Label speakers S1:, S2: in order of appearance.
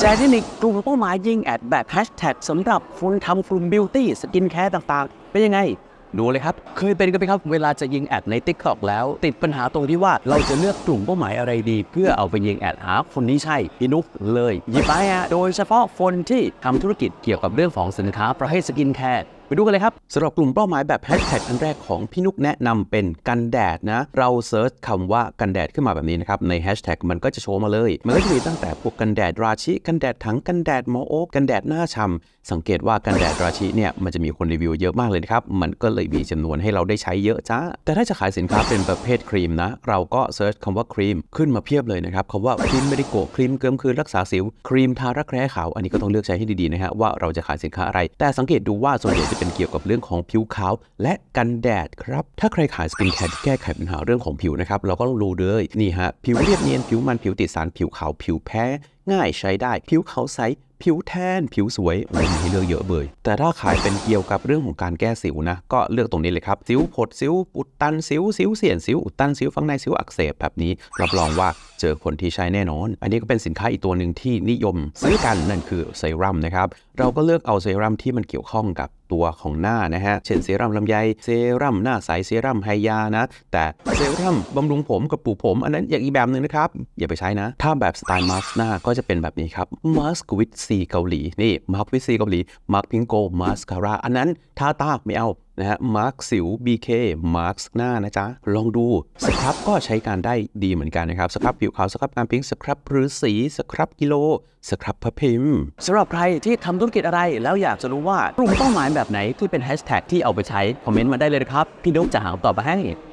S1: ใจกเทคนิคกลุ่มเป้าหมายยิงแอดแบบแฮชแท็กสำหรับคนทำกลุ่มบิวตี้สกินแคร์ต่างๆ เป็นยังไง ดูเลยครับ เคยเป็นกันไหมครับ เวลาจะยิงแอดใน t ิ k t o k แล้ว ติดปัญหาตรงที่ว่าเราจะเลือกกลุ่มเป้าหมายอะไรดี เพื่อเอาไปยิงแอดหาคนนี้ใช่อินุกเลยหยิบไปฮะโดยเฉพาะคนที่ทำธุรกิจเกี่ยวกับเรื่องของสินค้าประเภทสกินแคร์ ไปดูกันเลยครับสำหรับกลุ่มเป้าหมายแบบแฮชแท็กอันแรกของพี่นุกแนะนำเป็นกันแดดนะ เราเซิร์ชคำว่ากันแดดขึ้นมาแบบนี้นะครับ ในแฮชแท็กมันก็จะโชว์มาเลย มันก็จะมีตั้งแต่พวกกันแดดราชิ กันแดดถังกันแดดหมอโอ๊กกันแดดหน้าชำสังเกตว่ากันแดดราชิเนี่ยมันจะมีคนรีวิวเยอะมากเลยครับ มันก็เลยมีจำนวนให้เราได้ใช้เยอะจ้าแต่ถ้าจะขายสินค้าเป็นประเภทครีมนะ เราก็เซิร์ชคำว่าครีมขึ้นมาเพียบเลยนะครับคำว่าครีมเมดิโกครีมเกิมคืนรักษาสิวครีมทารักแร้ขาวอันนี้ก็ต้องเลือกใช้ให้ดีๆนะฮะว่าเราจะขายสินค้าอะไร แต่สังเกตดูว่าส่วนใหญ่จะเป็นเกี่ยวกับเรื่องของผิวขาว และกันแดดครับ ถ้าใครขายสกินแคร์ที่แก้ไขปัญหาเรื่องของผิวนะครับ เราก็ต้องรู้เลยนี่ฮะผิวเรียบเนียนผิวมันผิวติดสารผิวขาวผิวแพ้ ง่ายใช้ได้ ผิวขาวใส ผิวแทน ผิวสวยมีให้เลือกเยอะเบยแต่ถ้าขายเป็นเกี่ยวกับเรื่องของการแก้สิวนะ ก็เลือกตรงนี้เลยครับ สิวผด สิวอุดตัน สิว สิวเสียน สิวอุดตัน สิวฝังใน สิวอักเสบแบบนี้ รับรองว่าเจอคนที่ใช้แน่นอน อันนี้ก็เป็นสินค้าอีกตัวหนึ่งที่นิยมซื้อกันนั่นคือเซรั่มนะครับ เราก็เลือกเอาเซรั่มที่มันเกี่ยวข้องกับตัวของหน้านะฮะ เช่นเซรั่มลำไย เซรั่มหน้าใส เซรั่มไฮยานะ แต่เซรั่มบำรุงผมกับปลูกผม อันนั้นอย่างอีกแบบหนึ่งนะครับ อย่าไปใช้นะ ถ้าแบบสไตล์มาร์หน้าก็จะเป็นแบบนี้ครับมาสก์วิตซีเกาหลีนี่มาร์ควิตซีเกาหลีมาร์คพิงโกมาสคาร่าอันนั้นทาตาไม่เอานะฮะมาร์คสิว BK มาร์คหน้านะจ๊ะ ลองดูสครับก็ใช้การได้ดีเหมือนกันนะครับสครับผิวขาวสครับการพิงสครับหรือสีสครับกิโลสครับพระพิมพ์สำหรับใครที่ทำธุรกิจอะไรแล้วอยากจะรู้ว่ากลุ่มเป้าหมายแบบไหนที่เป็นแฮชแท็กที่เอาไปใช้ คอมเมนต์มาได้เลยนะครับ พี่นุ๊กจะหาคำตอบมาให้